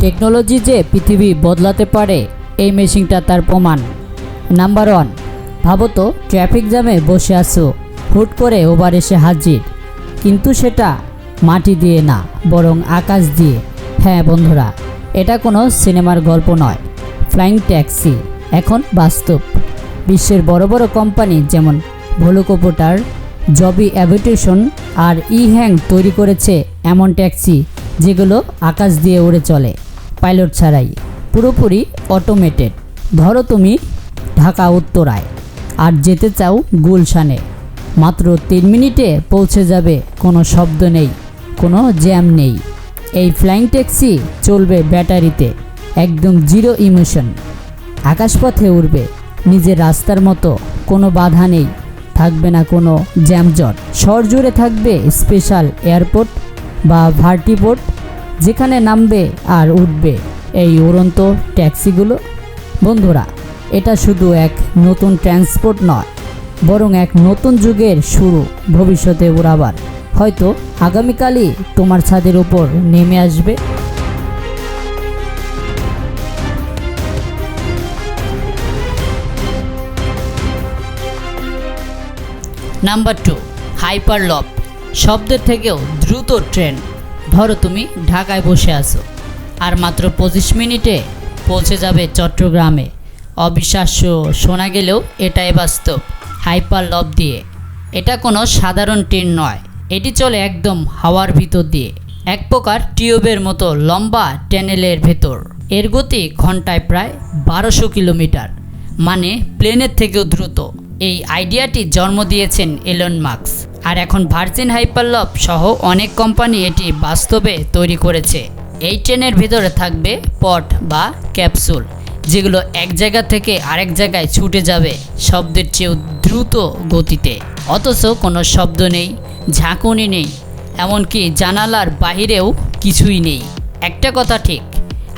Technology যে পৃথিবী বদলাতে পারে, এই মেশিনটা তার প্রমাণ। নাম্বার ওয়ান ভাবো তো ট্রাফিক জ্যামে বসে আছো, হুট করে ওভার এসে হাজির। কিন্তু সেটা মাটি দিয়ে না, বরং আকাশ দিয়ে। হ্যাঁ বন্ধুরা, এটা কোনো সিনেমার গল্প নয় ফ্লাইং ট্যাক্সি এখন বাস্তব। বিশ্বের বড় বড় কোম্পানি যেমন ভোলোকোপোটার জবি অ্যাভিটেশন আর ই হ্যাং তৈরি করেছে এমন ট্যাক্সি যেগুলো আকাশ দিয়ে উড়ে চলে। পাইলট ছাড়াই। পুরোপুরি অটোমেটেড ধরো তুমি ঢাকা উত্তরায়, আর যেতে চাও গুলশানে। মাত্র তিন মিনিটে পৌঁছে যাবে, কোনো শব্দ নেই, কোনো জ্যাম নেই। এই ফ্লাইং ট্যাক্সি চলবে ব্যাটারিতে, একদম জিরো ইমোশন আকাশপথে উড়বে, নিজের রাস্তার মতো, কোনো বাধা নেই। থাকবে না কোনো জ্যামজট শহর জুড়ে থাকবে স্পেশাল এয়ারপোর্ট বা ভার্টিপোর্ট যেখানে নামবে আর উঠবে। এই উড়ন্ত ট্যাক্সিগুলো, বন্ধুরা, এটা শুধু এক নতুন ট্রান্সপোর্ট নয়, বরং এক নতুন যুগের শুরু ভবিষ্যতে উড়াবার। হয়তো আগামীকালই তোমার ছাদের উপর নেমে আসবে। নাম্বার টু হাইপার লপ শব্দের থেকেও দ্রুত ট্রেন। ধরো তুমি ঢাকায় বসে আছো। আর মাত্র পঁচিশ মিনিটে পৌঁছে যাবে চট্টগ্রামে। অবিশ্বাস্য, শোনা গেলেও এটাই বাস্তব, হাইপার লপ দিয়ে। এটা কোনো সাধারণ ট্রেন নয়, এটি চলে একদম হাওয়ার ভিতর দিয়ে, এক প্রকার টিউবের মতো লম্বা ট্যানেলের ভেতর। এর গতি ঘন্টায় প্রায় বারোশো কিলোমিটার মানে প্লেনের থেকেও দ্রুত। এই আইডিয়াটি জন্ম দিয়েছেন এলন মার্কস আর এখন ভার্জিন হাইপারলপ সহ অনেক কোম্পানি এটি বাস্তবে তৈরি করেছে। এই ট্রেনের ভিতরে থাকবে পট বা ক্যাপসুল, যেগুলো এক জায়গা থেকে আরেক জায়গায় ছুটে যাবে শব্দের চেয়েও দ্রুত গতিতে। অথচ কোনো শব্দ নেই, ঝাঁকুনি নেই, এমনকি জানালার বাহিরেও কিছুই নেই। একটা কথা ঠিক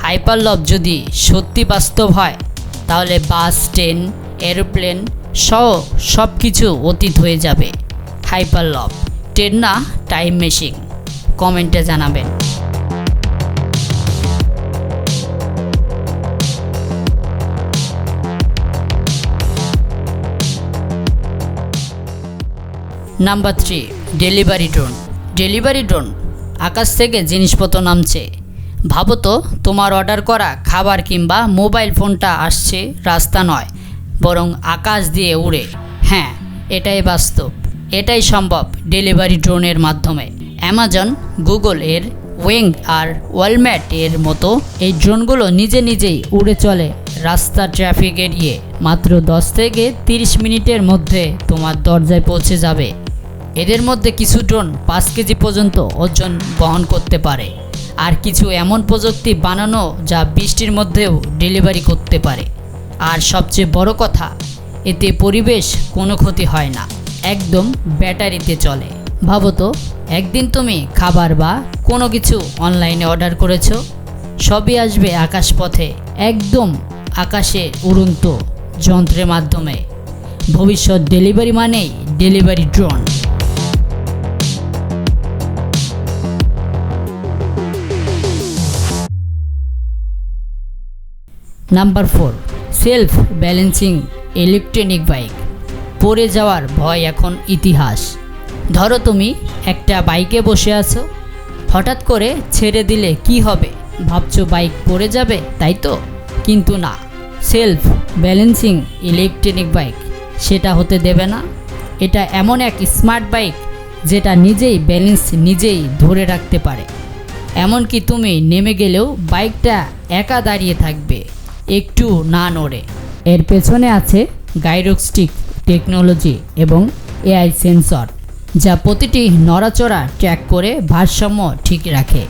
হাইপারলভ যদি সত্যি বাস্তব হয়, তাহলে বাস, ট্রেন, এরোপ্লেন সহ সব কিছু অতীত হয়ে যাবে। হাইপারলভ ট্রেন না টাইম মেশিন কমেন্টে জানাবেন। Number three delivery drone delivery drone আকাশ থেকে জিনিসপত্র নামছে। ভাবো তো, তোমার অর্ডার করা খাবার কিংবা মোবাইল ফোনটা আসছে, রাস্তা নয়, বরং আকাশ দিয়ে উড়ে। হ্যাঁ এটাই বাস্তব। এটাই সম্ভব ডেলিভারি ড্রোনের মাধ্যমে। অ্যামাজন গুগল এর ওয়েং আর ওয়ালম্যাট এর মতো এই ড্রোনগুলো নিজে নিজেই উড়ে চলে রাস্তা ট্রাফিক এড়িয়ে। মাত্র দশ থেকে তিরিশ মিনিটের মধ্যে তোমার দরজায় পৌঁছে যাবে। এদের মধ্যে কিছু ড্রোন পাঁচ কেজি পর্যন্ত ওজন বহন করতে পারে আর কিছু এমন প্রযুক্তি বানানো যা বৃষ্টির মধ্যেও ডেলিভারি করতে পারে। আর সবচেয়ে বড় কথা, এতে পরিবেশ কোনো ক্ষতি হয় না। একদম ব্যাটারিতে চলে। ভাবো তো, একদিন তুমি খাবার বা কোনো কিছু অনলাইনে অর্ডার করেছ, সবই আসবে আকাশপথে, একদম আকাশে উড়ন্ত যন্ত্রের মাধ্যমে। ভবিষ্যৎ ডেলিভারি মানেই delivery drone. Number four, self balancing electronic bike. পড়ে যাওয়ার ভয় এখন ইতিহাস। ধরো তুমি একটা বাইকে বসে আছো, হঠাৎ করে ছেড়ে দিলে কি হবে? ভাবছ বাইক পড়ে যাবে, তাই তো? কিন্তু না সেলফ ব্যালেন্সিং ইলেকট্রনিক বাইক সেটা হতে দেবে না। এটা এমন এক স্মার্ট বাইক যেটা নিজেই ব্যালেন্স নিজেই ধরে রাখতে পারে। এমনকি তুমি নেমে গেলেও বাইকটা একা দাঁড়িয়ে থাকবে, একটু না নড়ে। এর পেছনে আছে গাইরোস্টিক টেকনোলজি এবং এআই সেন্সর, যা প্রতিটি নড়াচড়া ট্র্যাক করে ভারসাম্য ঠিক রাখে।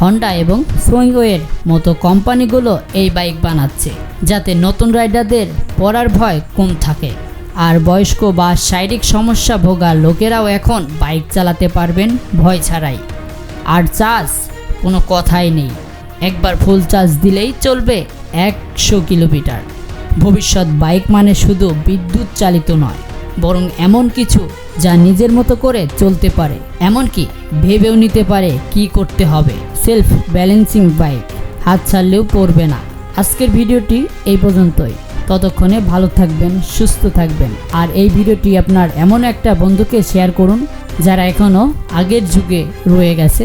হন্ডা এবং সোয়িংওয়ের মতো কোম্পানিগুলো এই বাইক বানাচ্ছে, যাতে নতুন রাইডারদের পড়ার ভয় কম থাকে। আর বয়স্ক বা শারীরিক সমস্যা ভোগা লোকেরাও এখন বাইক চালাতে পারবেন ভয় ছাড়াই। আর চার্জ? কোনো কথাই নেই। একবার ফুল চার্জ দিলেই চলবে একশো কিলোমিটার। ভবিষ্যৎ বাইক মানে শুধু বিদ্যুৎ চালিত নয়, বরং এমন কিছু যা নিজের মতো করে চলতে পারে। এমনকি ভেবেও নিতে পারে কি করতে হবে। সেলফ ব্যালেন্সিং বাইক, হাত ছাড়লেও পড়বে না। আজকের ভিডিওটি এই পর্যন্তই। ততক্ষণে ভালো থাকবেন, সুস্থ থাকবেন। আর এই ভিডিওটি আপনার এমন একটা বন্ধুকে শেয়ার করুন, যারা এখনও আগের যুগে রয়ে গেছে।